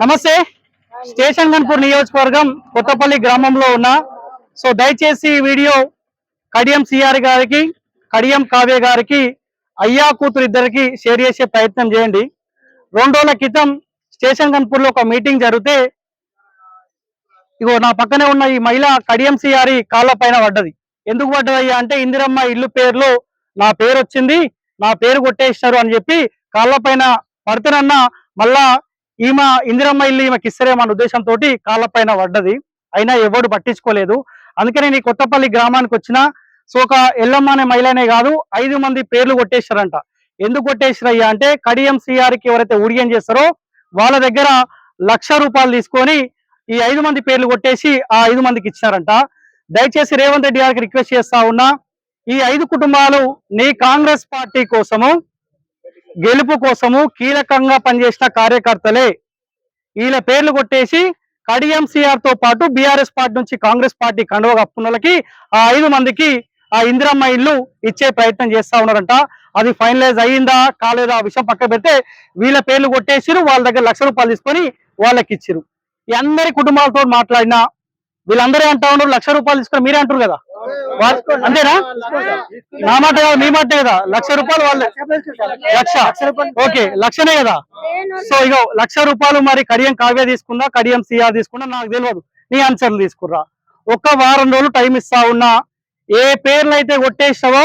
నమస్తే. స్టేషన్ గన్పూర్ నియోజకవర్గం కొత్తపల్లి గ్రామంలో ఉన్న సో దయచేసి ఈ వీడియో కడియం సిఆర్ గారికి కడియం కావ్య గారికి అయ్యా కూతురు ఇద్దరికి షేర్ చేసే ప్రయత్నం చేయండి. రెండు రోజుల క్రితం స్టేషన్ గన్పూర్లో ఒక మీటింగ్ జరిగితే ఇగో నా పక్కనే ఉన్న ఈ మహిళ కడియం సిఆర్ కాళ్ళ పైన పడ్డది. ఎందుకు పడ్డదయ్యా అంటే ఇందిరమ్మ ఇల్లు పేరులో నా పేరు వచ్చింది నా పేరు కొట్టేసినారు అని చెప్పి కాళ్ళ పైన పడుతున్నా మళ్ళా ఈమె ఇందిరమ్మ ఇల్లు ఈమెకి ఇస్తారేమన్న ఉద్దేశంతో కాళ్ళ పైన పడ్డది. అయినా ఎవడు పట్టించుకోలేదు. అందుకనే నేను కొత్తపల్లి గ్రామానికి వచ్చిన సో ఒక ఎల్లమ్మ అనే మహిళనే కాదు ఐదు మంది పేర్లు కొట్టేశారంట. ఎందుకు కొట్టేశారయ్యా అంటే కడియం సిఆర్కి ఎవరైతే ఊడియం చేస్తారో వాళ్ళ దగ్గర లక్ష రూపాయలు తీసుకొని ఈ ఐదు మంది పేర్లు కొట్టేసి ఆ ఐదు మందికి ఇచ్చారంట దయచేసి రేవంత్ రెడ్డి గారికి రిక్వెస్ట్ చేస్తా ఉన్నా ఈ ఐదు కుటుంబాలు నీ కాంగ్రెస్ పార్టీ కోసము గెలుపు కోసము కీలకంగా పనిచేసిన కార్యకర్తలే. వీళ్ళ పేర్లు కొట్టేసి కడియం సిఆర్తో పాటు బీఆర్ఎస్ పార్టీ నుంచి కాంగ్రెస్ పార్టీ కండువ కప్పుకున్నలకి ఆ ఐదు మందికి ఆ ఇందిరమ్మ ఇల్లు ఇచ్చే ప్రయత్నం చేస్తా ఉన్నారంట. అది ఫైనలైజ్ అయ్యిందా కాలేదా ఆ విషయం పక్క పెడితే వీళ్ళ పేర్లు కొట్టేసిరు వాళ్ళ దగ్గర లక్ష రూపాయలు తీసుకొని వాళ్ళకి ఇచ్చిరు ఈ అందరి కుటుంబాలతో మాట్లాడినా వీళ్ళందరూ అంటా ఉన్నారు? లక్ష రూపాయలు తీసుకొని మీరే అంటారు కదా? అంతేనా? నా మాట కదా మీ మాట కదా. లక్ష రూపాయలు వాళ్ళే. లక్ష. ఓకే లక్షనే కదా. సో ఇగో లక్ష రూపాయలు మరి కడియం కావ్య తీసుకున్నా కడియం సిఆర్ తీసుకున్నా నాకు తెలియదు. నీ ఆన్సర్లు తీసుకుర్రా. ఒక్క వారం రోజులు టైం ఇస్తా ఉన్నా ఏ పేర్లు అయితే కొట్టేసావో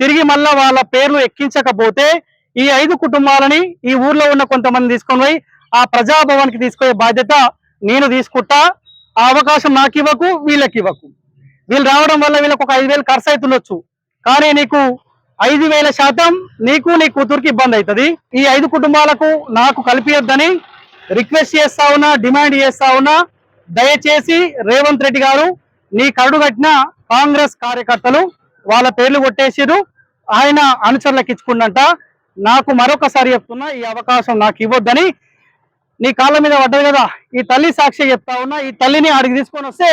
తిరిగి మళ్ళా వాళ్ళ పేర్లు ఎక్కించకపోతే ఈ ఐదు కుటుంబాలని ఈ ఊర్లో ఉన్న కొంతమంది తీసుకొని పోయి ఆ ప్రజాభవన్కి తీసుకునే బాధ్యత నేను తీసుకుంటా. ఆ అవకాశం నాకు ఇవ్వకు వీళ్ళకి ఇవ్వకు వీళ్ళు రావడం వల్ల వీళ్ళకి ఒక ఐదు వేలు ఖర్చు అవుతుండొచ్చు కానీ నీకు ఐదు వేల శాతం నీకు నీ కూతురికి ఇబ్బంది అవుతుంది ఈ ఐదు కుటుంబాలకు నాకు కలిపియొద్దని రిక్వెస్ట్ చేస్తా ఉన్నా డిమాండ్ చేస్తా ఉన్నా దయచేసి రేవంత్ రెడ్డి గారు నీ కరుడు కట్టిన కాంగ్రెస్ కార్యకర్తలు వాళ్ళ పేర్లు కొట్టేసిరు ఆయన అనుచరులకు ఇచ్చుకుండంట నాకు మరొకసారి చెప్తున్నా ఈ అవకాశం నాకు ఇవ్వద్దని నీ కాళ్ళ మీద పడ్డది కదా. ఈ తల్లి సాక్షి చెప్తా ఉన్నా ఈ తల్లిని ఆడికి తీసుకొని వస్తే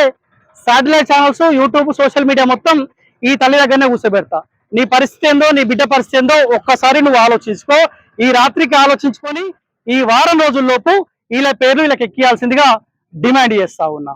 satellite channels YouTube social media మొత్తం ఈ తల్లి దగ్గరనే కూర్చోబెడతా. నీ పరిస్థితి ఏందో నీ బిడ్డ పరిస్థితి ఏందో ఒక్కసారి నువ్వు ఆలోచించుకో. ఈ రాత్రికి ఆలోచించుకొని ఈ వారం రోజుల్లోపు వీళ్ళ పేర్లు వీళ్ళకి ఎక్కియాల్సిందిగా డిమాండ్ చేస్తా ఉన్నా.